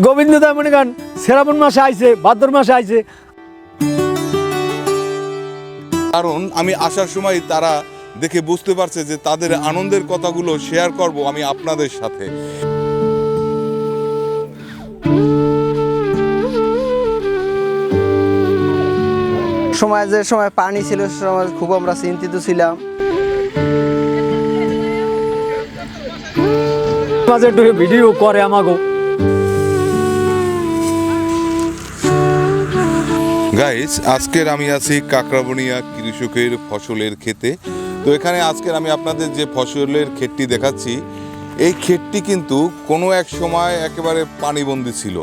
গোবিন্দ দা মনে করেন শ্রাবণ মাসে আইছে ভাদ্র মাসে আইছে। কারণ আমি আসার সময় তারা দেখে বুঝতে পারছে যে তাদের আনন্দের কথাগুলো শেয়ার করব আমি আপনাদের সাথে। সময় যে সময় পানি ছিল সে সময় খুব আমরা চিন্তিত ছিলাম। মাঝে একটু ভিডিও করে আমাগো। গাইস আজকের আমি আছি কাকরাবনিয়া কৃষকের ফসলের ক্ষেতে। তো এখানে আজকের আমি আপনাদের যে ফসলের ক্ষেতটি দেখাচ্ছি এই ক্ষেতটি কিন্তু কোনো এক সময় একেবারে পানিবন্দি ছিল।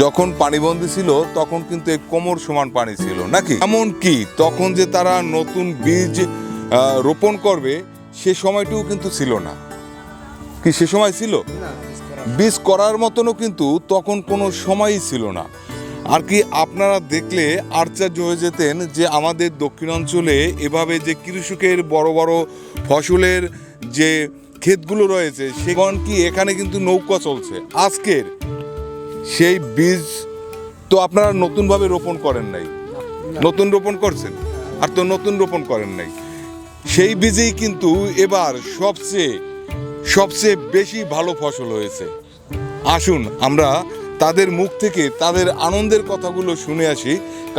যখন পানিবন্দি ছিল তখন কিন্তু এই কোমর সমান পানি ছিল নাকি? এমন কি তখন যে তারা নতুন বীজ রোপণ করবে সে সময়টুকু কিন্তু ছিল না। কি সে সময় ছিল? বীজ করার মতনও কিন্তু তখন কোনো সময়ই ছিল না। আর কি আপনারা দেখলে আশ্চর্য হয়ে যেতেন যে আমাদের দক্ষিণাঞ্চলে এভাবে যে কৃষকের বড় বড় ফসলের যে ক্ষেতগুলো রয়েছে সেখান কি এখানে কিন্তু নৌকা চলছে। আজকের সেই বীজ তো আপনারা নতুনভাবে রোপণ করেন নাই। নতুন রোপণ করছেন? আর তো নতুন রোপণ করেন নাই। সেই বীজেই কিন্তু এবার সবচেয়ে সবচেয়ে বেশি ভালো ফসল হয়েছে। আসুন আমরা তাদের মুখ থেকে তাদের আনন্দের কথাগুলো শুনে আসি।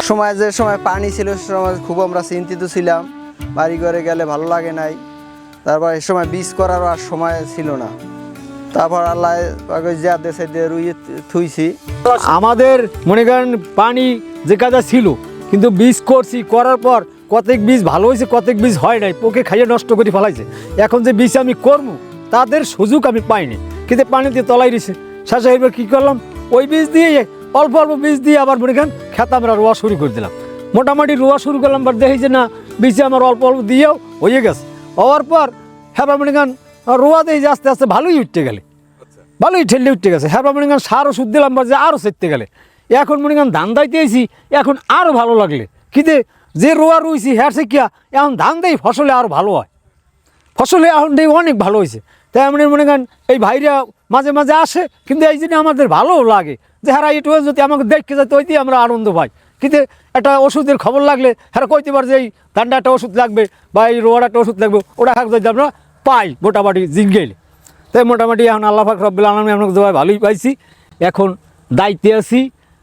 সময় যে সময় পানি ছিল সে সময় খুব আমরা চিন্তিত ছিলাম। বাড়ি ঘরে গেলে ভালো লাগে নাই। তারপর এ সময় বীজ করারও আর সময় ছিল না। তারপর আল্লাহ যা দেশে দিয়ে রুইয়ে থুইছি। আমাদের মনে করেন পানি যে কাজা ছিল কিন্তু বীজ করছি করার পর কতক বীজ ভালো হয়েছে কতক বীজ হয় নাই পোকে খাইয়ে নষ্ট করে ফেলাইছে। এখন যে বীজ আমি করব তাদের সুযোগ আমি পাইনি। কিন্তু পানিতে তলাই রয়েছে শেষে এবার কী করলাম? ওই বীজ দিয়ে অল্প অল্প বীজ দিয়ে আবার মনে করেন খেত আমরা রোয়া শুরু করে দিলাম। মোটামুটি রোয়া শুরু করলাম বা দেখি যে না বীজে আমার অল্প অল্প দিয়েও হয়ে গেছে। হওয়ার পর হ্যাঁ মনে করেন রোয়া দিয়ে যে আস্তে আস্তে ভালোই উঠতে গেলে। ভালোই ঠেললে উঠতে গেছে। হ্যাঁ মনে করেন সার ওষুধ দিলাম বা যে আরও সেরতে গেলে। এখন মনে করেন ধান দাইতে এখন আরও ভালো লাগলে। কিন্তু যে রোয়া রুইছি হ্যাঁ সে কিয়া এখন ধান দেয় ফসলে আরও ভালো হয়। ফসলে এখন দেই অনেক ভালো হয়েছে তাই এমনি মনে করেন, এই ভাইরা মাঝে মাঝে আসে, কিন্তু এই জন্য আমাদের ভালোও লাগে। যে হ্যাঁ একটু যদি আমাকে দেখতে যায়, তো আমরা আনন্দ পাই। কিন্তু একটা ওষুধের খবর লাগলে হ্যাঁ কইতে পারে যে এই ধানটা একটা ওষুধ লাগবে, বা এই রোয়ার একটা ওষুধ লাগবে, ওটা হাক যদি আমরা পাই, মোটামুটি জিঙ্গেলে। তাই মোটামুটি এখন আল্লাহ পাক রব্বুল আলমী আপনাকে ভালোই পাইছি। এখন দায়িত্বে আছি,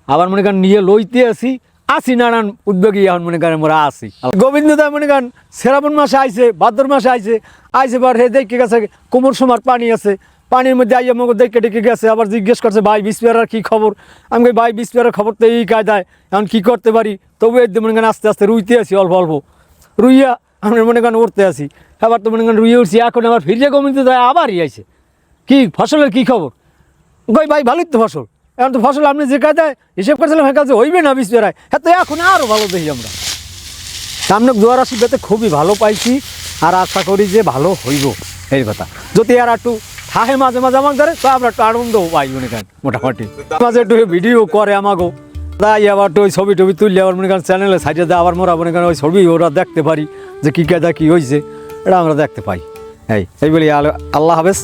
আবার মনে করেন নিয়ে লইতে আছি। আসি নানান উদ্যোগী এখন মনে করেন মোরা আসি গোবিন্দ দা মনে করেন শ্রাবণ মাসে আইসে ভাদ্র মাসে আইসে আইছে বার হে দেখে গেছে, কোমর সমার পানি আছে, পানির মধ্যে আইয়া মগ দেখে ডেকে গেছে, আবার জিজ্ঞেস করছে, ভাই বিসপিয়ারার কী খবর? আমি ভাই বিসপিয়ারার খবর তো এই কায় কায়দায়, এখন কী করতে পারি? তবু এই মনে করেন আস্তে আস্তে রুইতে আছি, অল্প অল্প। রুইয়া আমরা মনে করেন উঠতে আসি আবার তো মনে করেন রুইয়ে উঠছি, এখন আবার ফিরিয়ে গোবিন্দ দা আবারই আইছে। কি, ফসলের কি খবর? কই, ভাই, ভালোই তো ফসল। এখন তো ফসল আপনি যে কায়দায় হিসেব করছিলাম হ্যাঁ কাছে হইবে না বিষ বেড়ায় হ্যাঁ তো এখন আরও ভালো দেখি আমরা। সামনে দুয়ার আসি আসিবাতে খুবই ভালো পাইছি, আর আশা করি যে ভালো হইব, এই কথা। যদি আর একটু থাহে মাঝে মাঝে আমাকে ধরে, তো আমরা একটু আনন্দও পাই মনে করেন, মোটামুটি। মাঝে একটু ভিডিও করে আমাকেও তাই আবার একটু ওই ছবি টবি তুললে আবার মনে করেন চ্যানেলে সাইডে দেয়, আবার মোরা মনে করেন ওই ছবি ওরা দেখতে পারি, যে কী কায়দা কী হয়েছে এটা আমরা দেখতে পাই। এই এই বলি আল- আল্লাহ হাফেজ।